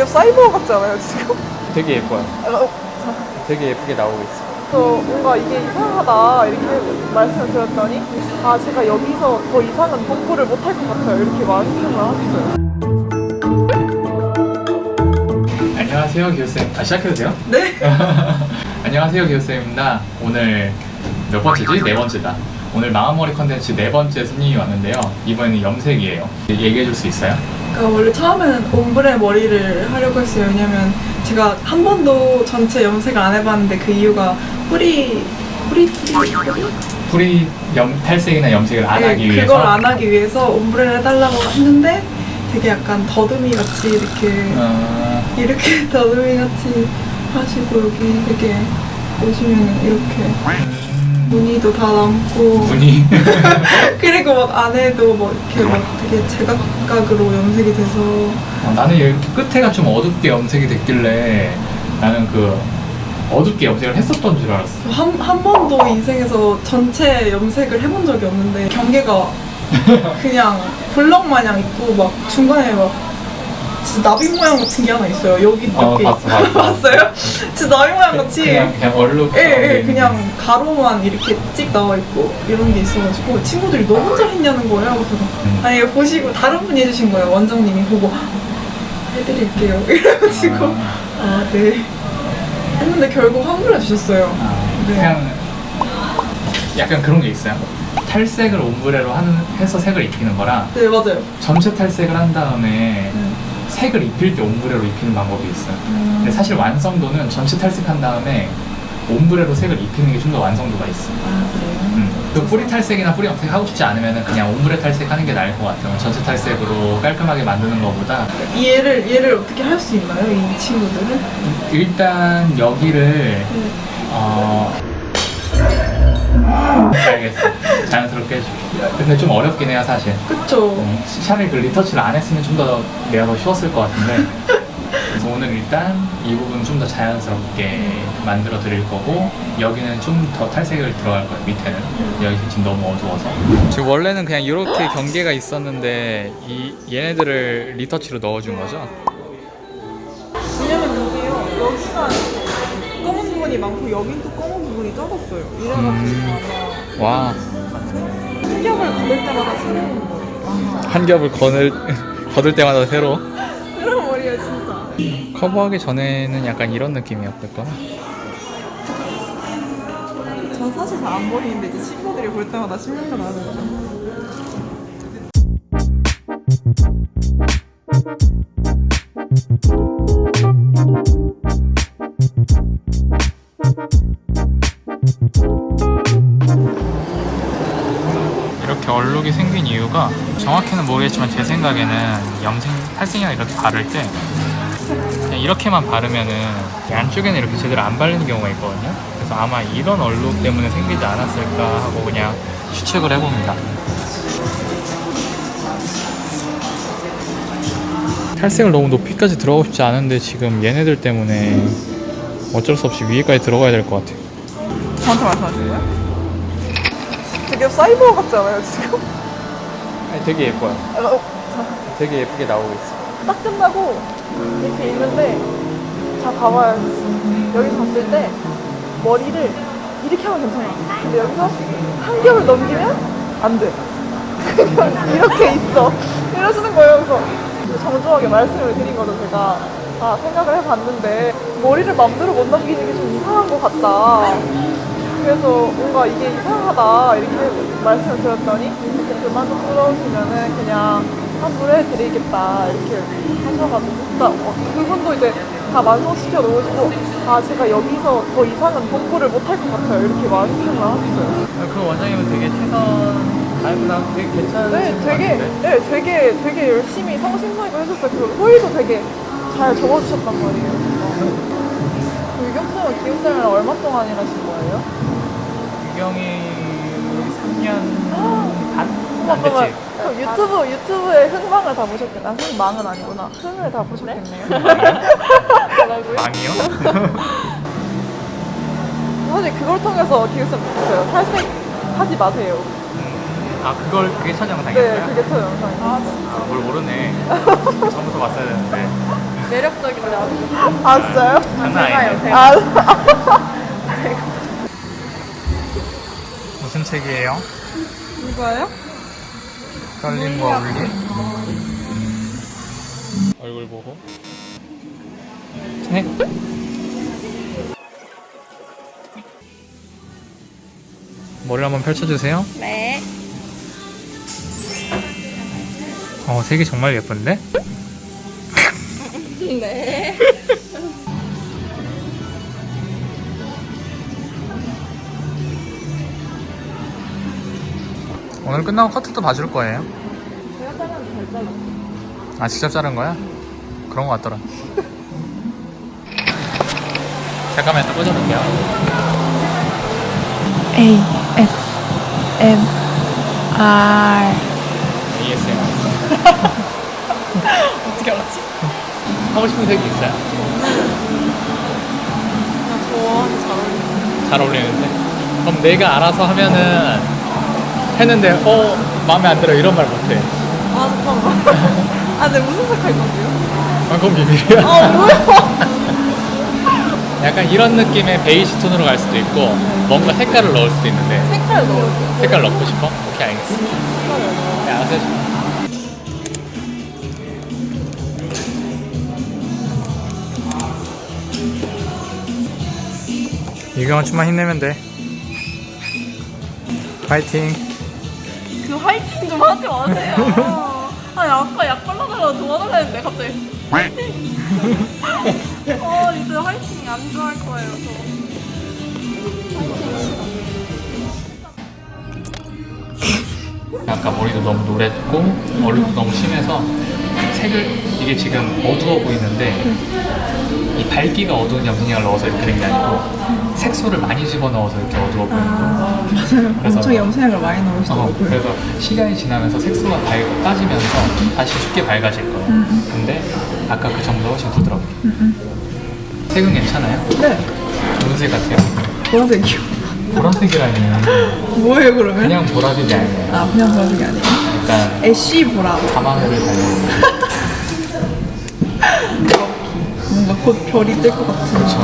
되게 사이버 같지 않아요 지금? 되게 예뻐요. 어, 되게 예쁘게 나오고 있어. 저 뭔가 이게 이상하다 이렇게 말씀을 드렸더니 아 제가 여기서 더 이상은 공부를 못할 것 같아요 이렇게 말씀을 하셨어요. 안녕하세요, 기호쌤. 아, 시작해도 돼요? 네. 안녕하세요, 기호쌤입니다. 오늘 몇 번째지? 네 번째다. 오늘 망한머리 컨텐츠 네 번째 손님이 왔는데요. 이번에는 염색이에요. 얘기해 줄 수 있어요? 그러니까 원래 처음에는 옴브레 머리를 하려고 했어요. 왜냐면 제가 한 번도 전체 염색을 안 해봤는데 그 이유가 뿌리 뿌리 뿌리 뿌리 뿌리 염, 탈색이나 염색을 안 하기 네, 위해서 그걸 안 하기 위해서 옴브레를 해달라고 했는데 되게 약간 더듬이 같이 이렇게 어, 이렇게 더듬이 같이 하시고 여기 되게 보시면 이렇게 음, 무늬도 다 남고. 분이 그리고 막 안에도 막 이렇게 막 되게 제각각으로 염색이 돼서. 어, 나는 여기 끝에가 좀 어둡게 염색이 됐길래 나는 그 어둡게 염색을 했었던 줄 알았어. 한, 한 번도 인생에서 전체 염색을 해본 적이 없는데 경계가 그냥 블럭 마냥 있고 막 중간에 막 진짜 나비 모양 같은 게 하나 있어요. 여기 이렇게 어, 봤어, 봤어. 봤어요? 진짜 나비 모양 같이 그냥 그냥 얼룩. 예, 예, 그냥 가로만 이렇게 찍 나와 있고 이런 게 있어가지고 친구들이 너 혼자 했냐는 거예요. 그래서 음. 아니 보시고 다른 분이 해주신 거예요. 원장님이 보고 해드릴게요. 이래가지고 아 네. 했는데 결국 환불해 주셨어요. 아, 네. 그냥 약간 그런 게 있어요. 탈색을 옴브레로 하는 해서 색을 입히는 거랑 네 맞아요. 전체 탈색을 한 다음에 네. 색을 입힐 때 옴브레로 입히는 방법이 있어요. 근데 사실 완성도는 전체 탈색한 다음에 옴브레로 색을 입히는 게 좀 더 완성도가 있어. 아 그래요? 음. 그 뿌리 탈색이나 뿌리 염색 하고 싶지 않으면 그냥 옴브레 탈색하는 게 나을 것 같아요. 전체 탈색으로 깔끔하게 만드는 것보다 얘를 얘를 어떻게 할 수 있나요 이 친구들은? 일단 여기를 네. 어 알겠어. 자연스럽게 해줄게. 근데 좀 어렵긴 해요 사실. 그쵸. 음, 차라리 그 리터치를 안 했으면 좀 더 내가 더 쉬웠을 것 같은데 그래서 오늘 일단 이 부분 좀 더 자연스럽게 만들어 드릴 거고 여기는 좀 더 탈색을 들어갈 거예요 밑에는 여기 지금 너무 어두워서 지금 원래는 그냥 이렇게 경계가 있었는데 이 얘네들을 리터치로 넣어준 거죠? 부분이 많고 여긴 또 검은 부분이 적었어요. 이래가지고 음. 아마 와한 겹을 거둘 때마다 새로운 거예요. 한 겹을 거늘, 거들 때마다 새로 새로운 머리예요 진짜. 커버하기 전에는 약간 이런 느낌이었겠구나 전 사실 잘안 보이는데 이제 친구들이 볼 때마다 신경도 나는 거죠. 얼룩이 생긴 이유가 정확히는 모르겠지만 제 생각에는 염색 탈색이나 이렇게 바를 때 그냥 이렇게만 바르면은 이 안쪽에는 이렇게 제대로 안 바르는 경우가 있거든요. 그래서 아마 이런 얼룩 때문에 생기지 않았을까 하고 그냥 추측을 해봅니다. 탈색을 너무 높이까지 들어가고 싶지 않은데 지금 얘네들 때문에 어쩔 수 없이 위에까지 들어가야 될 것 같아요. 저한테 말씀하시는 되게 사이버 같지 않아요 지금? 아니, 되게 예뻐요. 어, 되게 예쁘게 나오고 있어. 딱 끝나고 이렇게 있는데 자 봐봐요. 여기 봤을 때 머리를 이렇게 하면 괜찮아 근데 여기서 한 겹을 넘기면 안돼. 그냥 이렇게 있어. 이러시는 거예요 그래서. 정중하게 말씀을 드린 거죠 제가 아 생각을 해봤는데 머리를 맘대로 못 넘기는 게 좀 이상한 것 같다 그래서 뭔가 이게 이상하다 이렇게 말씀을 드렸더니 이렇게 불만족스러우시면은 그냥 환불해 드리겠다 이렇게 하셔가지고 그러니까 어, 그분도 이제 다 완성시켜 놓으시고 아 제가 여기서 더 이상은 공부를 못할 것 같아요 이렇게 말씀을 하셨어요. 그 원장님은 되게 최선 다했구나. 되게 괜찮은 네, 되게 같은데? 네 되게 되게 열심히 성심성의고 해줬어요. 그리고 호의도 되게 잘 적어주셨단 말이에요. 그 유경 쌤은 기우 쌤이랑 얼마 동안 일하신 거예요? 유경이 3년 반? 안 잠깐만. 됐지? 그럼 유튜브 유튜브에 흥망을 다 보셨겠네. 아, 흥망은 아니구나. 흥을 다 보셨겠네요. 망이요? 사실 그걸 통해서 기우쌤 봤어요. 탈색 하지 마세요. 아 그걸 그게 첫 영상이었어요? 네, 그게 첫 영상이에요. 아, 뭘 모르네. 처음부터 봤어야 되는데. 매력적인데 아주. 아 진짜요? 장난 아닌데. 아 책이에요? 이거요? 떨림과 울림. 얼굴 보고. 책. 머리를 한번 펼쳐주세요. 네. 어, 색이 정말 예쁜데? 네. 오늘 끝나고 커트도 봐줄 거예요. 제가 자르면 잘 잘라. 아, 직접 자른 거야? 그런 거 같더라. 잠깐만 또 꽂아볼게요. A S M R ASMR. 어떻게 알았지? 하고 싶은 색이 있어요? 나 좋아하는 잘 어울려. 잘 어울리는데? 그럼 내가 알아서 하면은 했는데 어 마음에 안 들어 이런 말 못해. 아 잠깐만. 아 근데 무슨 색할 건데요? 아 그건 비밀이야. 아 뭐야? 약간 이런 느낌의 베이지 톤으로 갈 수도 있고 뭔가 색깔을 넣을 수도 있는데 색깔 넣어요. 색깔 넣고 싶어? 오케이 알겠어. 네, 알아서 해줘. 이경은 좀만 힘내면 돼. 파이팅. 그 화이팅 좀 하지 마세요. 아니 아까 약 발라달라고 도와달라 했는데 갑자기. 어 이제 화이팅 안 좋아할 거예요 저. 아까 머리도 너무 노랬고 얼굴도 너무 심해서 색을 이게 지금 어두워 보이는데 이 밝기가 어두운 염색약을 넣어서 이렇게 된 게 아니고 색소를 많이 집어넣어서 이렇게 어두워 거 맞아요. 그래서- 엄청 염색을 많이 어, 넣으시더라고요. 그래서 시간이 지나면서 색소가 밝, 빠지면서 다시 쉽게 밝아질 거예요 근데 아까 그 정도가 훨씬 부드럽게 색은 괜찮아요? 네. 무슨 색 같아요? 보라색이요. 보라색이라니 뭐예요 그러면? 그냥 보라색이 아니에요 아 그냥 보라색이 아니에요. 약간 애쉬 보라. 밤하늘을 달리는 뭔가 곧 별이 뜰 것 같은. 그렇죠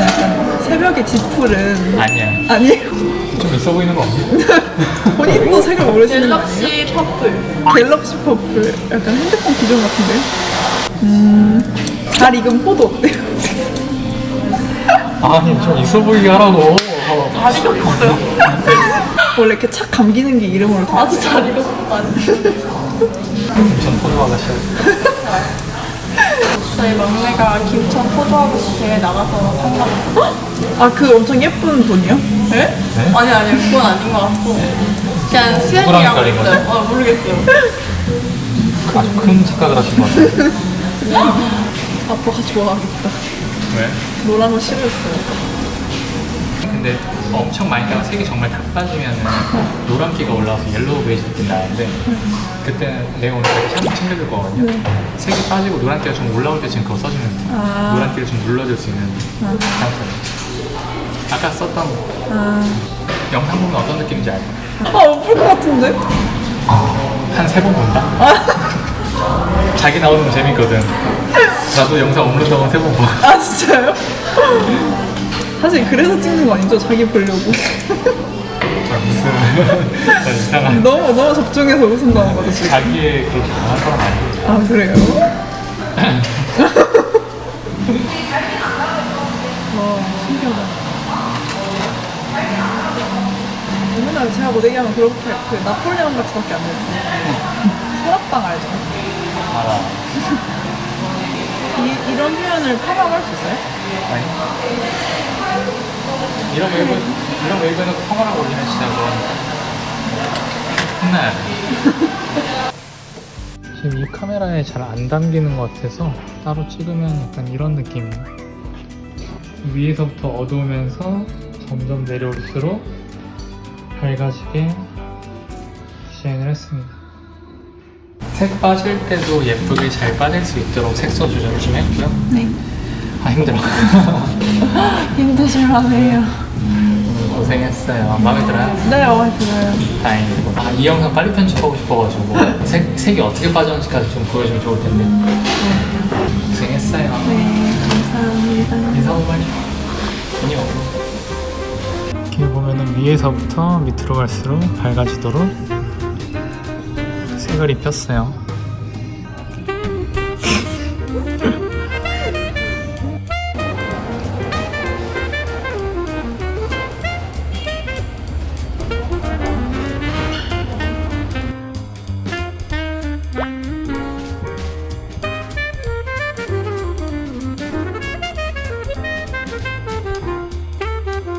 약간 새벽에 짙푸른. 아니야 아니에요. 좀 있어 보이는 거 없니? 본인도 색을 모르시는 거 아니에요? 갤럭시 퍼플. 갤럭시 퍼플. 약간 핸드폰 기종 같은데? 음. 잘 익은 포도 어때요? 아니 좀 있어 보이게 하라고 잘 익었어요. 원래 이렇게 착 감기는 게 이름으로 돼. 아주 잘 익었어. 전 포도화가 싫어 저희 막내가 김천 포도하우스에 나가서 판다고. 아, 그 엄청 예쁜 분이요? 네? 네? 아니 아니 그건 아닌 것 같고 그냥 누구랑 수현이라고 헷갈린 거지? 있어요. 어 모르겠어요. 아주 큰 착각을 하신 것 같아요 아빠가 좋아하겠다. 왜? 노란 거 싫어했어요. 근데 엄청 많이 나가 색이 정말 다 빠지면 노란기가 올라와서 옐로우 베이지 느낌 나는데 그때는 내가 오늘 되게 샴푸 챙겨줄 거거든요 색이 빠지고 노란기가 좀 올라올 때 지금 그거 써주면 돼 아. 노란기를 좀 눌러줄 수 있는 샴푸 아까 썼던 아, 영상 보면 어떤 느낌인지 알죠? 아, 못볼 것 같은데? 한 세 번 본다? 자기 나오는 거 재밌거든 나도 영상 업로드 한번 세번 봐. 아, 진짜요? 사실 그래서 찍는 거 아니죠? 자기 보려고. 아, 무슨 나 이상한 너무, 너무 적중해서 웃음 나온 거죠, 지금. 자기의 그렇게 강한 사람 아니에요 아, 그래요? 와, 신기하다. 맨날 제가 뭐 얘기하면 그렇게 그 나폴레옹 같이밖에 안 돼요. 서랍방 알죠? 알아 이, 이런 표현을 파악할 수 있어요? 아니. 이런 웨이브 이런 웨이브는 카메라 올리면 진짜 뭐 혼나야 돼. 지금 이 카메라에 잘 안 담기는 것 같아서 따로 찍으면 약간 이런 느낌이에요 위에서부터 어두우면서 점점 내려올수록 밝아지게 디자인을 했습니다 색 빠질 때도 예쁘게 잘 빠질 수 있도록 색소 조절 좀 했고요 네. 아 힘들어 힘드실만해요. 고생했어요 마음에 들어요? 네, 마음에 들어요. 다행이고 아, 이 영상 빨리 편집하고 싶어가지고 색, 색이 어떻게 빠졌는지까지 좀 보여주면 좋을 텐데 고생했어요. 네, 감사합니다. 인사 한번 많이. 안녕. 이렇게 보면은 위에서부터 밑으로 갈수록 밝아지도록 색을 입혔어요.